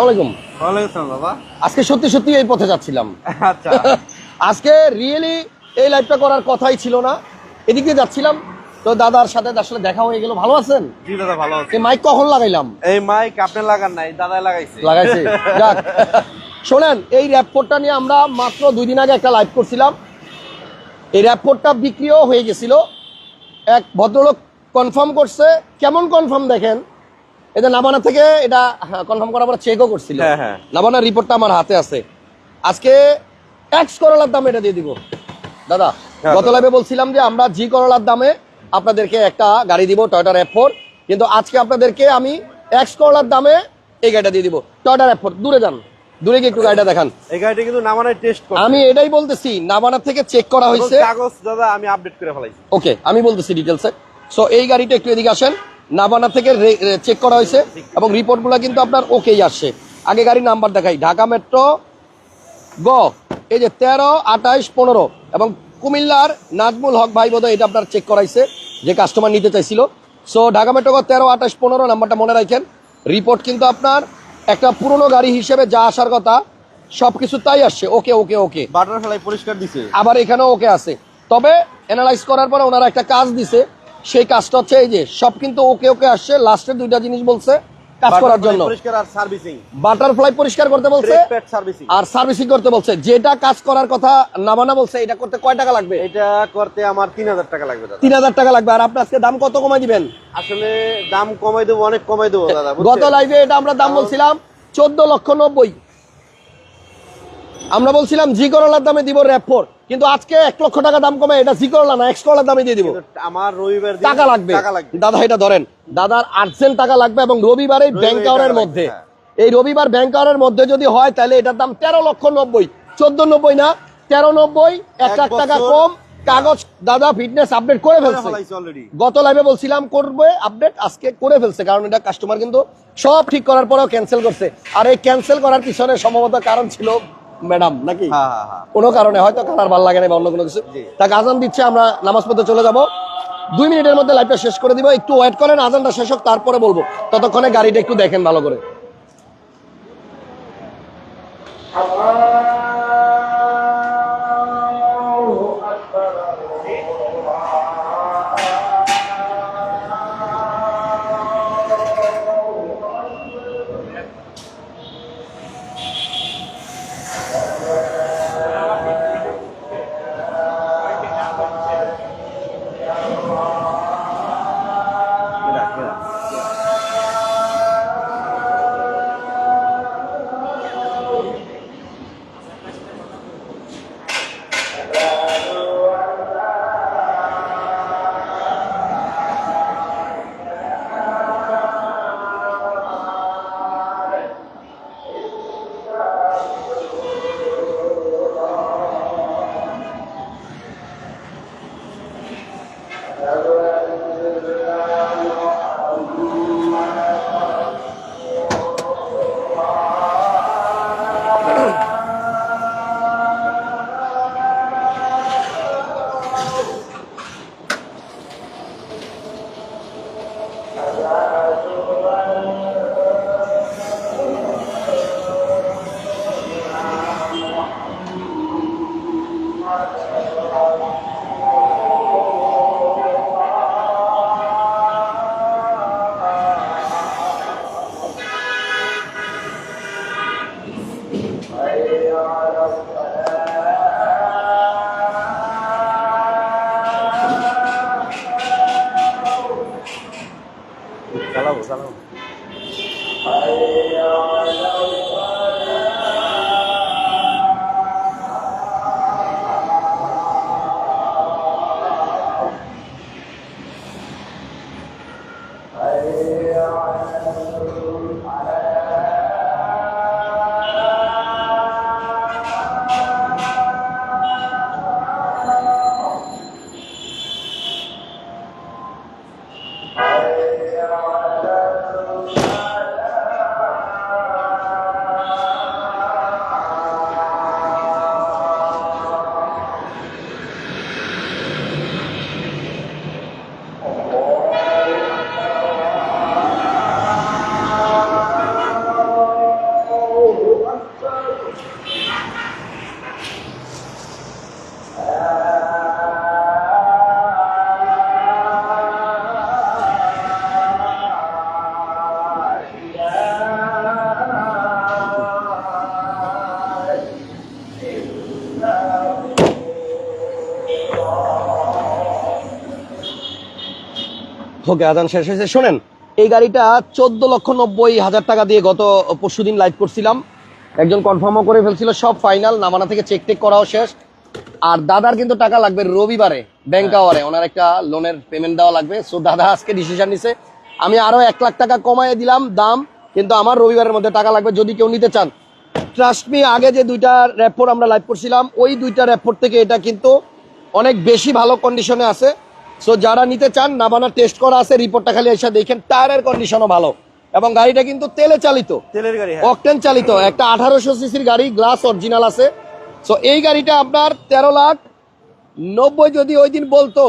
আলাইকুম। ওয়ালাইকুম বাবা। আজকে সত্যি সত্যি এই পথে যাচ্ছিলাম। আচ্ছা। আজকে রিয়েলি এই লাইভটা করার কথাই ছিল না। এদিক দিয়ে যাচ্ছিলাম। তো দাদার সাথে আসলে দেখা হয়ে গেল। ভালো আছেন? জি দাদা ভালো আছে। মাইক কখন লাগাইলাম? এই মাইক আপনি লাগান নাই দাদাই লাগাইছে। লাগাইছে? যাক। শোনেন এই র্যাপপোর্টটা নিয়ে আমরা মাত্র দুই দিন আগে একটা লাইভ করছিলাম। এই র্যাপপোর্টটা বিক্রিও হয়ে গেছিল। এক ভদ্রলোক কনফার্ম করছে। কেমন কনফার্ম দেখেন? এটা নাবানা থেকে এটা কনফার্ম করার পর চেকও করছিল। হ্যাঁ, হ্যাঁ। নাবানার রিপোর্টটা আমার হাতে আছে। আজকে ট্যাক্স করলার দাম এটা দিয়ে দিব। দাদা হ্যাঁ, গত লাইভে বলছিলাম যে আমরা জি করলার দামে আপনাদেরকে একটা গাড়ি দিব টয়টা র্যাপফোর কিন্তু আজকে আপনাদেরকে আমি এক্স করলার দামে এই গাড়িটা দিয়ে দিব। টয়টা র্যাপফোর দূরে যান। দূরে গিয়ে একটু গাড়িটা দেখান। এই গাড়িটা কিন্তু নামানায় টেস্ট আমি এটাই বলতেছি নাবানা থেকে চেক করা হয়েছে। কাগজ দাদা আমি আপডেট করে ফেলাইছি। ওকে আমি বলতেছি ডিটেলসে সো এই গাড়িটা একটু এদিকে আসেন। নাবানা থেকে চেক করা হয়েছে এবং রিপোর্টগুলো কিন্তু আপনার ওকেই আসছে। আগে গাড়ির নাম্বার দেখাই ঢাকা মেট্রো গ এই যে তেরো আঠাইশ পনেরো এবং কুমিল্লার নাজমুল হক ভাই বোধহয় এটা আপনার চেক করাইছে যে কাস্টমার নিতে চাইছিল। সো ঢাকা মেট্রো গ তেরো আঠাইশ পনেরো নাম্বারটা মনে রাখেন। রিপোর্ট কিন্তু আপনার একটা পুরনো গাড়ি হিসেবে যা আসার কথা সবকিছু তাই আসছে ওকে ওকে ওকে বাটার ফেলাই পরিষ্কার দিছে। আবার এখানেও ওকে আছে। তবে অ্যানালাইজ করার পরে ওনারা একটা কাজ দিছে সেই কাজটা হচ্ছে এই যে সব কিন্তু ওকে ওকে আসছে লাস্টের দুইটা জিনিস বলছে কাজ করার জন্য। পরিষ্কার আর সার্ভিসিং বাটারফ্লাই পরিষ্কার করতে বলছে আর সার্ভিসিং করতে বলছে। যেটা কাজ করার কথা নামানা বলছে এটা করতে কয় টাকা লাগবে? এটা করতে আমার তিন হাজার টাকা লাগবে তিন হাজার টাকা লাগবে। আর আপনি আজকে দাম কত কমাই দিবেন? আসলে দাম কমাই দেবো অনেক কমাই দেবো দাদা গত? লাইভে এটা আমরা দাম বলছিলাম চোদ্দ লক্ষ নব্বই। আমরা বলছিলাম জি করলার দামে দিব র্যাপ ফোর কিন্তু আজকে এক লক্ষ টাকা দাম কমে এটা জি করলা না এক্স করলার দামে দিয়ে দিব। আমার রবিবার টাকা লাগবে। দাদা এটা ধরেন দাদার আর্জেন্ট টাকা লাগবে এবং রবিবারে ব্যাংক আওয়ারের মধ্যে। হ্যাঁ। এই রবিবার ব্যাংক আওয়ারের মধ্যে যদি হয় তাহলে এটার দাম তেরো লক্ষ নব্বই চোদ্দ নব্বই না তেরো নব্বই এক এক লাখ টাকা কম কাগজ দাদা ফিটনেস আপডেট করে ফেলছে। গত লাইভে বলছিলাম করবে আপডেট আজকে করে ফেলছে কারণ এটা কাস্টমার কিন্তু সব ঠিক করার পরেও ক্যান্সেল করছে। আর এই ক্যান্সেল করার পিছনে সম্ভবত কারণ ছিল ম্যাডাম নাকি? হ্যাঁ হ্যাঁ হ্যাঁ। কোনো কারণে হয়তো কালার ভালো লাগে না বা অন্য কোনো কিছু। তাকে আজান দিচ্ছে আমরা নামাজ পড়তে চলে যাব। দুই মিনিটের মধ্যে লাইভটা শেষ করে দিব। একটু ওয়েট করেন আজানটা শেষ হোক তারপরে বলব। ততক্ষণে গাড়িটা একটু দেখেন ভালো করে। Salão. ওকে আদান শেষ হয়েছে। শোনেন এই গাড়িটা চোদ্দ লক্ষ নব্বই হাজার টাকা দিয়ে গত পরশুদিন লাইভ করছিলাম। একজন কনফার্মও করে ফেলছিল সব ফাইনাল নামানা থেকে চেক টেক করাও শেষ। আর দাদার কিন্তু টাকা লাগবে রবিবারে ব্যাংক আওয়ারে ওনার একটা লোনের পেমেন্ট দেওয়া লাগবে। সো দাদা আজকে ডিসিশন নিছে। আমি আরও এক লাখ টাকা কমায় দিলাম দাম কিন্তু আমার রবিবারের মধ্যে টাকা লাগবে যদি কেউ নিতে চান। ট্রাস্ট মি আগে যে দুইটা র্যাপোর্ট আমরা লাইভ করছিলাম ওই দুইটা র্যাপোর্ট থেকে এটা কিন্তু অনেক বেশি ভালো কন্ডিশনে আছে। সো যারা নিতে চান নাবানা টেস্ট করা আছে রিপোর্টটা খালি এসে দেখেন টায়ারের কন্ডিশনও ভালো। এবং গাড়িটা কিন্তু তেলে চালিত। তেলের গাড়ি হ্যাঁ। অকটেন চালিত। একটা আঠারোশো সিসির গাড়ি গ্লাস অরিজিনাল আছে। সো এই গাড়িটা আপনার তেরো লাখ নব্বই যদি ওই দিন বলতো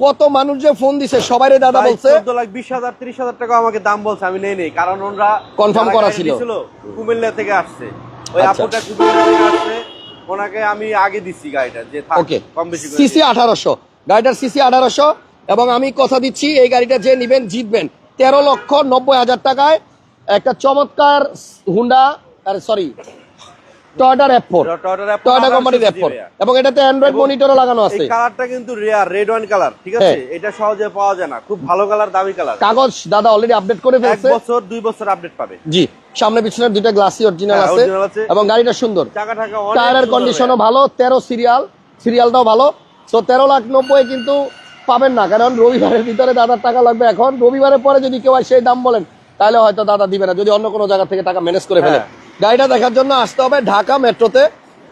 কত মানুষ যে ফোন দিছে সবাই দাদা বলছে। 14 লাখ বিশ হাজার ত্রিশ হাজার টাকা আমাকে দাম বলছে আমি নেই নেই। কারণ ওনরা কনফার্ম করা ছিল। কুমিল্লা থেকে আসছে। ওই আচ্ছা। আপুটা কুমিল্লা থেকে আসছে ওনাকে আমি আগে দিচ্ছি গাড়িটা যে থাক, কম বেশি সিসি। আঠারোশো। গাড়িটার সিসি আঠারোশো এবং আমি কথা দিচ্ছি এই গাড়িটা যে নিবেন জিতবেন। তেরো লক্ষ নব্বই হাজার টাকায় একটা চমৎকার হুন্ডা আর সরি টয়টার অ্যাপ ফোর টয়টা কোম্পানির অ্যাপ ফোর এবং এটাতে অ্যান্ড্রয়েড মনিটরও লাগানো আছে। কালারটা কিন্তু রেয়ার রেড ওয়াইন কালার ঠিক আছে? হ্যাঁ। এটা সহজে পাওয়া যায় না। খুব ভালো কালার দামি কালার কাগজ দাদা অলরেডি আপডেট করে এক বছর দুই বছর আপডেট পাবে। জি সামনে পিছনের দুইটা গ্লাসি অরিজিনাল হ্যাঁ, আছে এবং গাড়িটা সুন্দর। চাকা টাকা অনেক টায়ারের কন্ডিশনও ভালো তেরো সিরিয়াল সিরিয়ালটাও ভালো। সো তেরো লাখ নব্বই কিন্তু পাবেন না কারণ রবিবারের ভিতরে দাদার টাকা লাগবে এখন রবিবারের পরে যদি কেউ সেই দাম বলেন তাহলে হয়তো দাদা দিবে না যদি অন্য কোনো জায়গা থেকে টাকা ম্যানেজ করে ফেলে হ্যাঁ। গাড়িটা দেখার জন্য আসতে হবে ঢাকা মেট্রোতে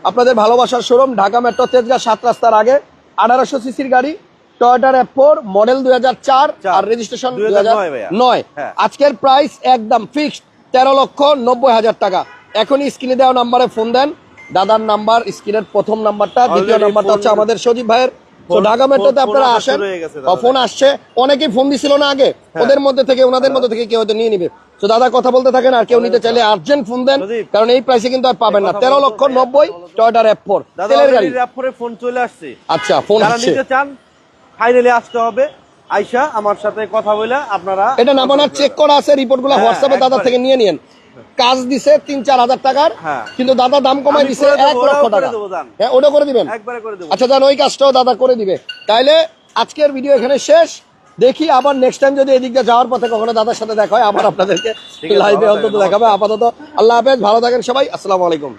আপনাদের ভালোবাসার শোরুম ঢাকা মেট্রো তেজগা সাত রাস্তার আগে আঠারোশো সিসির গাড়ি টয়োটার ফোর মডেল দুই হাজার চার চার। আর রেজিস্ট্রেশন দুই 2009 ভাইয়া। নয় হ্যাঁ। আজকের প্রাইস একদম ফিক্সড তেরো লক্ষ নব্বই হাজার টাকা এখনই স্ক্রিনে দেওয়া নাম্বারে ফোন দেন দাদার নাম্বার স্ক্রিনের প্রথম নাম্বারটা দ্বিতীয় নাম্বারটা হচ্ছে আমাদের সজীব ভাইয়ের। তো ঢাকা মেট্রোতে আপনারা আসেন। হয়ে। ফোন আসছে। অনেকেই ফোন দিছিল না আগে। ওদের মধ্যে থেকে ওনাদের মধ্যে থেকে কেউ হয়তো নিয়ে নিবে। তো দাদা কথা বলতে থাকেন আর কেউ নিতে চাইলে আর্জেন্ট ফোন দেন কারণ এই প্রাইসে কিন্তু আর পাবেন না। তেরো লক্ষ নব্বই। টয়টার অ্যাপ ফোর তেলের গাড়ি। ফোন চলে আসছে। আচ্ছা ফোন আসছে। নিতে চান ফাইনালি আসতে হবে। আইসা আমার সাথে কথা বলে আপনারা এটা নামানার চেক করা আছে রিপোর্টগুলো হ্যাঁ, হোয়াটসঅ্যাপে দাদা থেকে নিয়ে নিন কাজ দিছে তিন চার হাজার টাকার হ্যাঁ। কিন্তু দাদা দাম কমাই দিছে এক লক্ষ টাকা। হ্যাঁ ওটা করে দিবেন? আচ্ছা জান ওই কাজটাও দাদা করে দিবে। তাইলে আজকের ভিডিও এখানে শেষ। দেখি আবার নেক্সট টাইম যদি এদিক দিয়ে যাওয়ার পথে কখনো দাদার সাথে দেখা হয় আবার আপনাদেরকে লাইভে অন্তত দেখাবে। আপাতত আল্লাহ হাফেজ ভালো থাকেন সবাই। আসসালামু আলাইকুম।